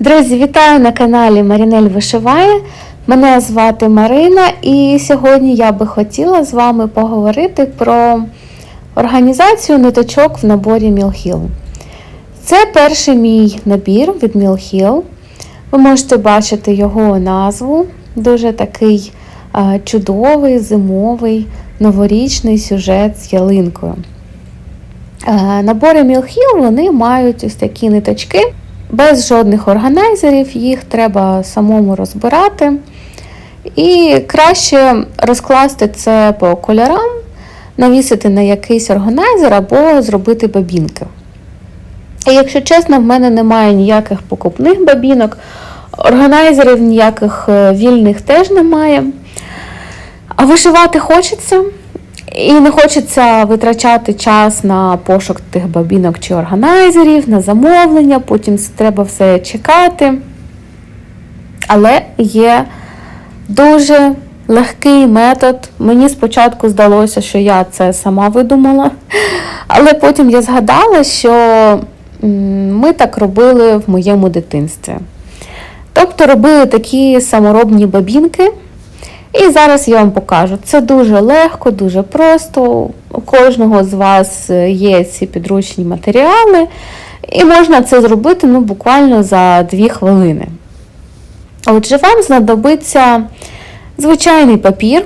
Друзі, вітаю на каналі Марінель Вишиває. Мене звати Марина, і сьогодні я би хотіла з вами поговорити про організацію ниточок в наборі Мілхіл. Це перший мій набір від Мілхіл. Ви можете бачити його назву. Дуже такий е, чудовий, зимовий, новорічний сюжет з ялинкою. Е, Набори Мілхіл вони мають ось такі ниточки. Без жодних органайзерів, їх треба самому розбирати. І краще розкласти це по кольорам, навісити на якийсь органайзер або зробити бабінки. І якщо чесно, в мене немає ніяких покупних бабінок, органайзерів ніяких е, вільних теж немає. А вишивати хочеться. І не хочеться витрачати час на пошук тих бабінок чи органайзерів, на замовлення, потім треба все чекати. Але є дуже легкий метод. Мені спочатку здалося, що я це сама видумала, але потім я згадала, що ми так робили в моєму дитинстві. Тобто робили такі саморобні бабінки. І зараз я вам покажу. Це дуже легко, дуже просто. У кожного з вас є ці підручні матеріали, і можна це зробити ну, буквально за 2 хвилини. Отже, вам знадобиться звичайний папір.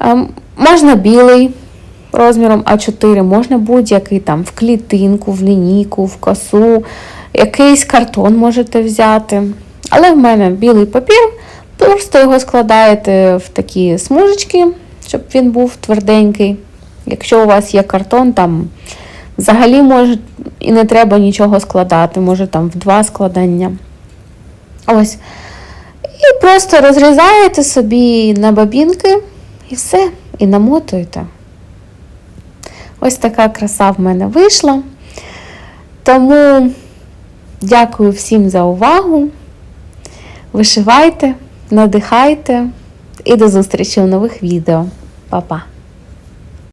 Ем, Можна білий розміром А4, можна будь-який там в клітинку, в лінійку, в косу, якийсь картон можете взяти. Але в мене білий папір. Просто його складаєте в такі смужечки, щоб він був тверденький. Якщо у вас є картон, там взагалі може і не треба нічого складати, може там в два складання. Ось. І просто розрізаєте собі на бабінки і все, і намотуєте. Ось така краса в мене вийшла. Тому дякую всім за увагу. Вишивайте надихайте і до зустрічі у нових відео. Па-па!